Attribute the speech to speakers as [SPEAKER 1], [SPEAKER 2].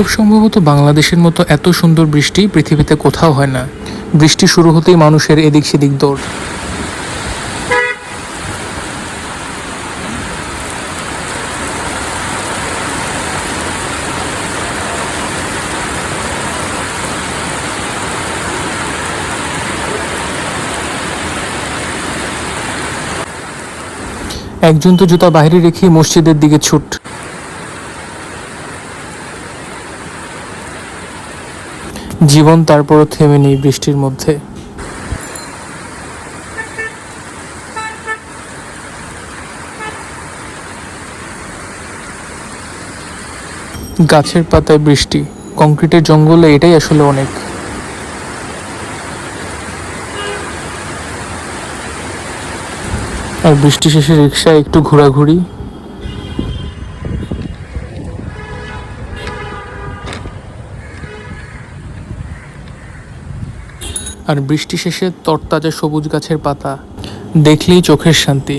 [SPEAKER 1] খুব সম্ভবত বাংলাদেশের মতো এত সুন্দর বৃষ্টি পৃথিবীতে কোথাও হয় না। বৃষ্টি শুরু হতেই মানুষের এদিক সেদিক দৌড়। একজন তো জুতা বাইরে রেখে মসজিদের দিকে ছুট। জীবন তারপরও থেমে নেই বৃষ্টির মধ্যে। গাছের পাতায় বৃষ্টি, কংক্রিটের জঙ্গলে এটাই আসলে অনেক। আর বৃষ্টি শেষে রিক্সায় একটু ঘোরাঘুরি আর বৃষ্টি শেষে তরতাজা সবুজ গাছের পাতা দেখলেই চোখের শান্তি।